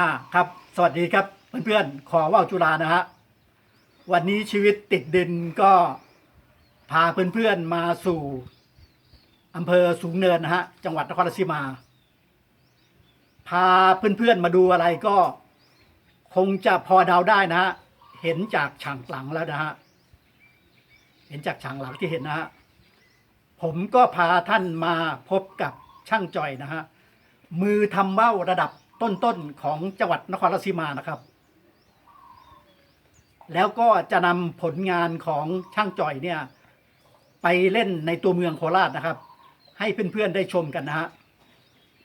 อ่าครับสวัสดีครับเพื่อนๆขอว่าวจุฬานะฮะวันนี้ชีวิตติดดินก็พาเพื่อนๆมาสู่อำเภอสูงเนินนะฮะจังหวัดนครราชสีมา พาเพื่อนๆมาดูอะไรก็คงจะพอเดาได้นะฮะเห็นจากฉากหลังแล้วนะฮะเห็นจากฉากหลังที่เห็นนะฮะผมก็พาท่านมาพบกับช่างจ่อยนะฮะมือทำเบ้าระดับ ต้นๆของจังหวัดนครราชสีมานะครับ แล้วก็จะนำผลงานของช่างจ่อยเนี่ย ไปเล่นในตัวเมืองโคราชนะครับ ให้เพื่อนๆได้ชมกันนะฮะ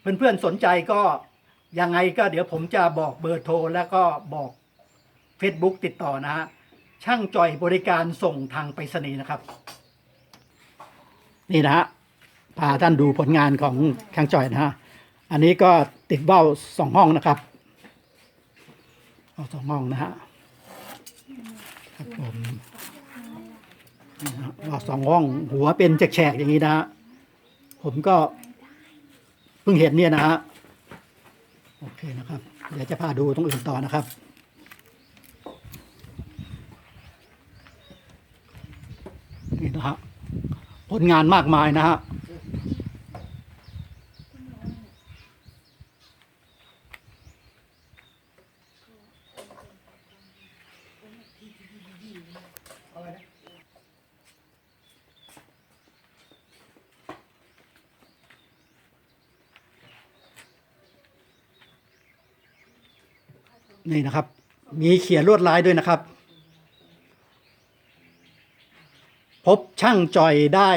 เพื่อนๆสนใจก็ยังไงก็เดี๋ยวผมจะบอกเบอร์โทรแล้วก็บอก Facebook ติดต่อนะฮะช่างจ่อยบริการส่งทางไปรษณีย์นะครับ นี่นะฮะพาท่านดูผลงานของช่างจ่อยนะฮะ อันนี้ก็ติดเบ้าสองห้องนะครับ เอาสองห้องนะฮะครับผมเบ้าสองห้องหัวเป็นแฉกๆอย่างนี้นะฮะผมก็เพิ่งเห็นเนี่ยนะฮะโอเคนะครับ เดี๋ยวจะพาดูตรงอื่นต่อนะครับนี่นะฮะผลงานมากมายนะฮะ นี่นะครับ มีเขียนลวดลายด้วยนะครับ พบช่างจ่อยได้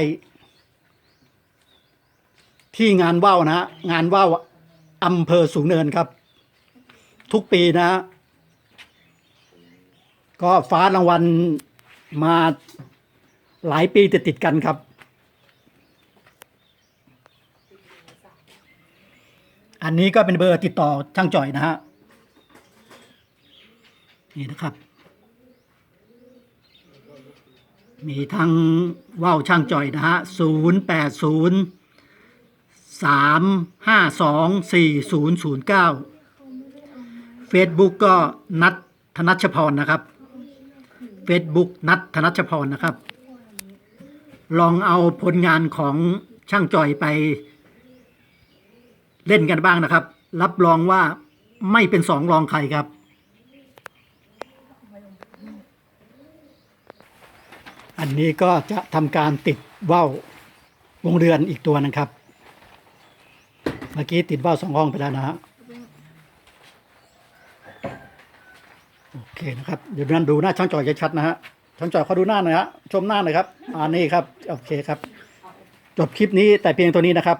ที่งานว่าวนะงานว่าวอำเภอสูงเนินครับ ทุกปีนะ ก็ฟ้ารางวัลมาหลายปีติดติดกันครับ อันนี้ก็เป็นเบอร์ติดต่อช่างจ่อยนะฮะ นี่นะครับ มีทั้งว่าวช่างจ่อยนะฮะศูนย์แปดศูนย์สามห้าสองสี่ศูนย์ศูนย์เก้าเฟซบุ๊กก็นัดธนัชพรนะครับเฟซบุ๊กนัดธนัชพรนะครับ ลองเอาผลงานของช่างจ่อยไป เล่นกันบ้างนะครับ รับรองว่าไม่เป็นสองรองใครครับ อันนี้ก็จะทำการติดว่าววงเรือนอีกตัวนะครับ เมื่อกี้ติดว่าวสองห้องไปแล้วนะฮะโอเคนะครับ เดี๋ยวนั้นดูหน้าช่างจอยชัดๆนะฮะช่างจอยเขาดูหน้าหน่อยฮะชมหน้าหน่อยครับอ่านี่ครับ โอเคครับ จบคลิปนี้แต่เพียงตัวนี้นะครับ